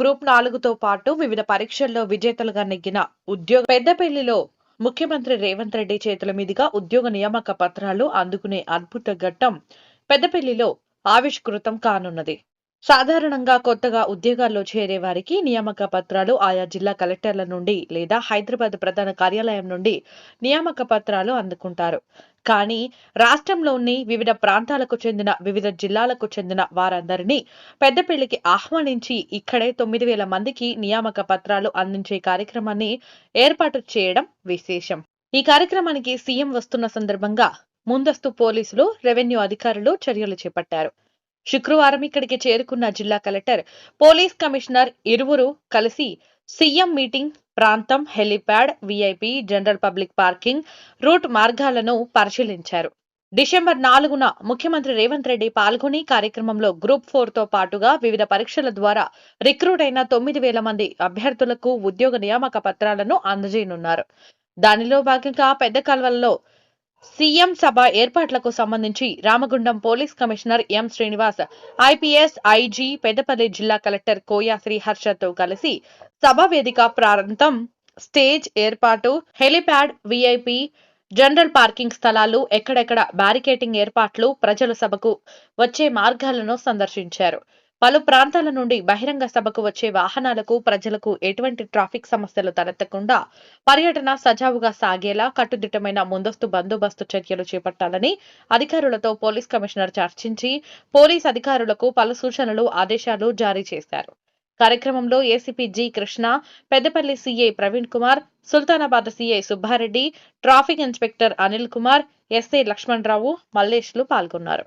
Group నాలుగుతో పాటు వివిధ పరీక్షల్లో విజేతలుగా నెగ్గిన ఉద్యోగ పెద్దపల్లిలో ముఖ్యమంత్రి రేవంత్ రెడ్డి చేతుల మీదుగా ఉద్యోగ నియామక పత్రాలు అందుకునే అద్భుత ఘట్టం పెద్దపల్లిలో ఆవిష్కృతం కానున్నది. సాధారణంగా కొత్తగా ఉద్యోగాల్లో చేరే వారికి నియామక పత్రాలు ఆయా జిల్లా కలెక్టర్ల నుండి లేదా హైదరాబాద్ ప్రధాన కార్యాలయం నుండి నియామక పత్రాలు అందుకుంటారు. కానీ రాష్ట్రంలోని వివిధ ప్రాంతాలకు చెందిన వివిధ జిల్లాలకు చెందిన వారందరినీ పెద్దపల్లికి ఆహ్వానించి ఇక్కడే తొమ్మిది వేల మందికి నియామక పత్రాలు అందించే కార్యక్రమాన్ని ఏర్పాటు చేయడం విశేషం. ఈ కార్యక్రమానికి సీఎం వస్తున్న సందర్భంగా ముందస్తు పోలీసులు రెవెన్యూ అధికారులు చర్యలు చేపట్టారు. శుక్రవారం ఇక్కడికి చేరుకున్న జిల్లా కలెక్టర్ పోలీస్ కమిషనర్ ఇరువురు కలిసి సీఎం మీటింగ్ ప్రాంతం helipad VIP general public parking route మార్గాలను పరిశీలించారు. డిసెంబర్ నాలుగున ముఖ్యమంత్రి రేవంత్ రెడ్డి పాల్గొని కార్యక్రమంలో గ్రూప్ ఫోర్తో పాటుగా వివిధ పరీక్షల ద్వారా రిక్రూట్ అయిన తొమ్మిది వేల మంది అభ్యర్థులకు ఉద్యోగ నియామక పత్రాలను అందజేయనున్నారు. దానిలో భాగంగా పెద్ద కాల్వల్లో సీఎం సభ ఏర్పాట్లకు సంబంధించి Ramagundam police commissioner M Srinivas IPS IG Peddapalli జిల్లా కలెక్టర్ కోయా శ్రీహర్షతో కలిసి సభ వేదిక ప్రాంతం స్టేజ్ ఏర్పాటు హెలిప్యాడ్ విఐపి జనరల్ పార్కింగ్ స్థలాలు ఎక్కడెక్కడ బ్యారికేటింగ్ ఏర్పాట్లు ప్రజల సభకు వచ్చే మార్గాలను సందర్శించారు. పలు ప్రాంతాల నుండి బహిరంగ సభకు వచ్చే వాహనాలకు ప్రజలకు ఎటువంటి ట్రాఫిక్ సమస్యలు తలెత్తకుండా పర్యటన సజావుగా సాగేలా కట్టుదిట్టమైన ముందస్తు బందోబస్తు చర్యలు చేపట్టాలని అధికారులతో పోలీస్ కమిషనర్ చర్చించి పోలీస్ అధికారులకు పలు సూచనలు ఆదేశాలు జారీ చేశారు. కార్యక్రమంలో ACP G Krishna Peddapalli CI Praveen Kumar Sultanabad CI Subbareddy traffic inspector Anil Kumar SI Lakshmanarao మల్లేష్లు పాల్గొన్నారు.